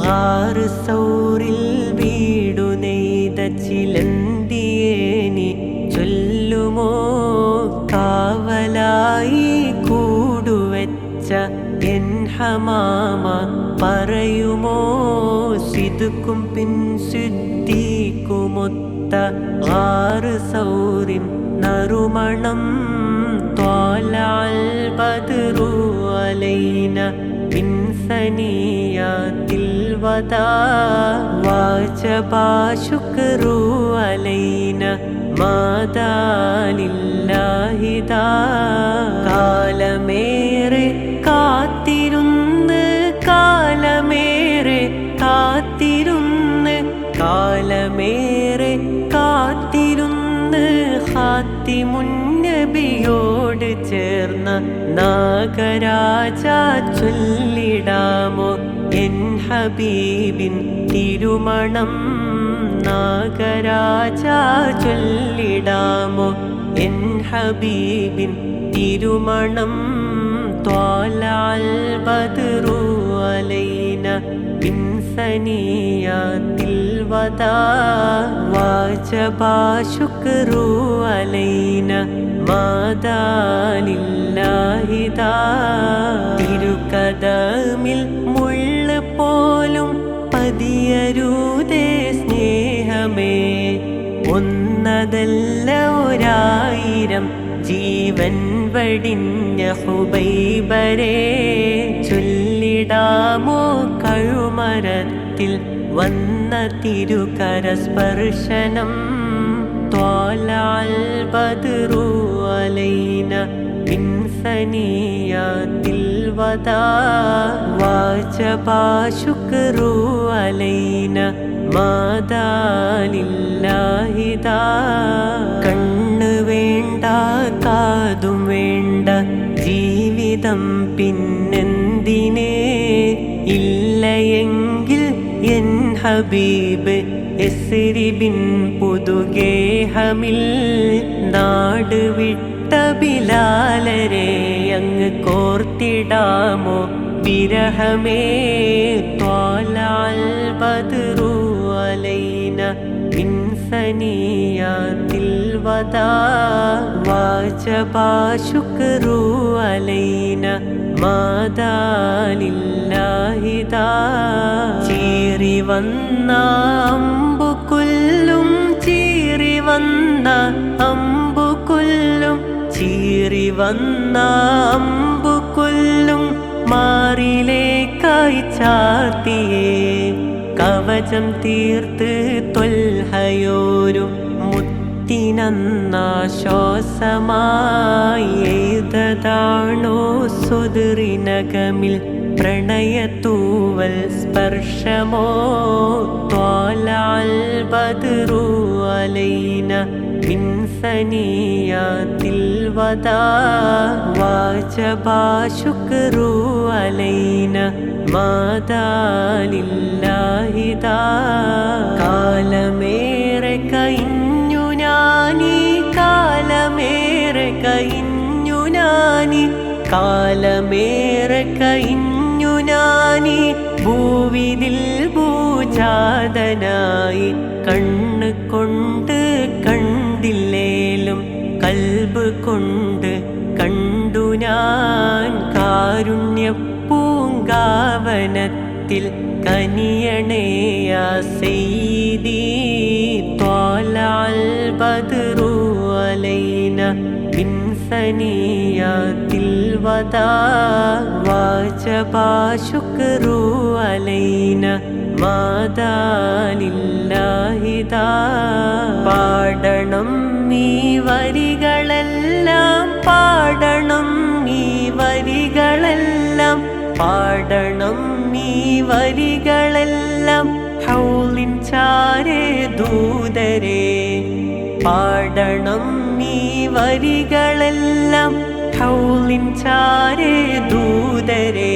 ആറ് സൗറിൽ വീടു നെയ്ത ചിലന്തിയേനി ചൊല്ലുമോ? കാവലായി കൂടുവെച്ച എൻ ഹമാമ പറയുമോ? സിതുക്കും പിൻ സിദ്ധിക്കുമൊത്ത ആറ് സൗറിൻ നറുമണം തോലാൽ ബദറു അലൈന പിൻസനിയാത്ത ثنيات الوداع واجب شكر علينا മാതാ ലില്ലാഹിദാ കാലമേറെ കാത്തിരുന്ന് കാലമേറെ കാത്തിരുന്ന് കാലമേറെ കാത്തിരുന്ന് ഹാത്തിമുന്നബിയോട് ചേർന്ന നാഗരാജ ചൊല്ലിടാമോ എൻ ഹബീബിൻ തിരുമണം നാഗരാജ ചൊല്ലിടാമോ? എൻ ഹബീബിൻ തിരുമണം ത്വാലാൽ ബദറു അലൈന ഇൻസനിയാത്തിൽ വദാ വാജബാ ശുക്രു അലൈന മാതാലില്ലാഹിദാ തിരുകദമിൽ മതിയരൂതേ സ്നേഹമേ ഒന്നതല്ല ഒരായിരം ജീവൻ വടിഞ്ഞ ഹുബൈബരെ ചൊല്ലിടാമോ കഴുമരത്തിൽ വന്ന തിരുകരസ്പർശനം ൂലൈനീയ തോലാൽബദ്റൂലൈന പിൻസനീയത്തിൽ വദാ വാചപാശു ثنيات الوداع واجب شكر علينا മാതാ ലില്ലാഹിദാ കണ്ണ് വേണ്ട കാതും വേണ്ട ജീവിതം പിന്നെന്തിനേ ഇല്ലയെങ്കിൽ എൻ ഹബീബ് എസ്രിബിൻ പുതുഗേഹമിൽ നാട് വിട്ട ബിലാലരെ അങ്ങ് കോർത്തിടാമോ വിരഹമേ ത്വാലാൽ ബദ്റു അലൈന മിൻ സനിയാത്തിൽ വദാ വാജബാ ശുക്രു അലൈന മാതാ ലില്ലാഹിദാ ചീറി വന്ന അമ്പുകൊല്ലും ചീറി വന്ന അമ്പുകൊല്ലും ചീറി വന്ന അമ്പുകൊല്ലും മാറിലേക്കായി ചാത്തിയേ കവചം തീർത്ത് തൊൽഹയോരും മുത്തിനന്നാശ്വാസമായി എഴുതതാണോ സുതിറിനകമിൽ പ്രണയത്തൂവൽ സ്പർശമോ? ത്വാലാൽ ബദറു അലൈന من ثنيات الوداع واجب شكر علينا മാതാ ലില്ലാഹിദാ കാലമേറെ കഴിഞ്ഞു ഞാനീ കാലമേറെ കഴിഞ്ഞു ഞാനീ കാലമേറെ കഴിഞ്ഞു ഞാനീ ഭൂവിതിൽ ഭൂജാതനായി കണ്ണ് കൊണ്ട് കണ്ടില്ലേലും കൽബ് കൊണ്ട് കണ്ടു ഞാൻ കാരുണ്യ പൂങ്കാവനത്തിൽ കനിയണേയ സെയ്തി ത്വാലാൽ ബദ്റു അലൈന മിൻ സനിയാത്തിൽ വദാ വാജബാ ശുക്രു അലൈന മാതാ ലില്ലാഹിദാ പാടണം നീ വരികളെല്ലാം പാടണം നീ വരികളെല്ലാം പാടണം നീ വരികളെല്ലാം. ഹൗലിൻ ചാരേ ദൂതരെ പാടണം നീ വരികളെല്ലാം. ഹൗലിൻ ചാരേ ദൂതരെ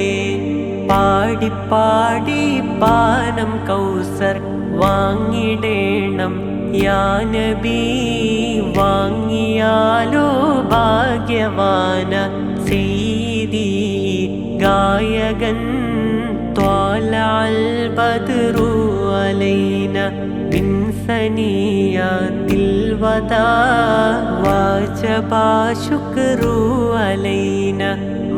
പാടി പാടി പാനം കൗസർ വാങ്ങിടേണം. യാനബി വാങ്ങിയാലോ ഭാഗ്യവാന സീതി ഗായകൻ ത്വാലൽബദ്റു അലൈന ബിൻസനിയാത്തിൽ വദാ വാചബാ ശുക്രു അലൈന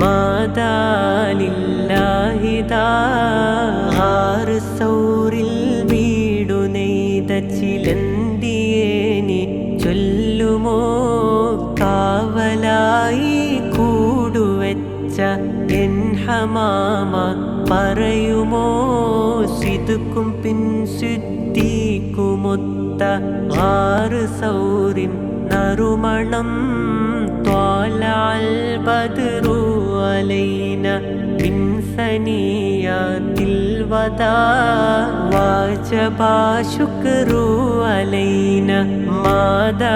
മാതാലില്ലാഹിതാറ് സൗറിൽ വീടു നെയ്ത ചിലന്തിയേനി ചൊല്ലുമോ? കാവലായി കൂടുവെച്ച എൻ ഹമാമ പറയുമോ? സിതുക്കും പിൻ സിദ്ധിക്കുമൊത്ത ആറ് സൗറിൻ നറുമണം. ത്വാലാൽ ബദറൂ लैन पिन्सनिया तिल् वदा वाचपाशुक्रु अलैन मादालिल्लाहिदा।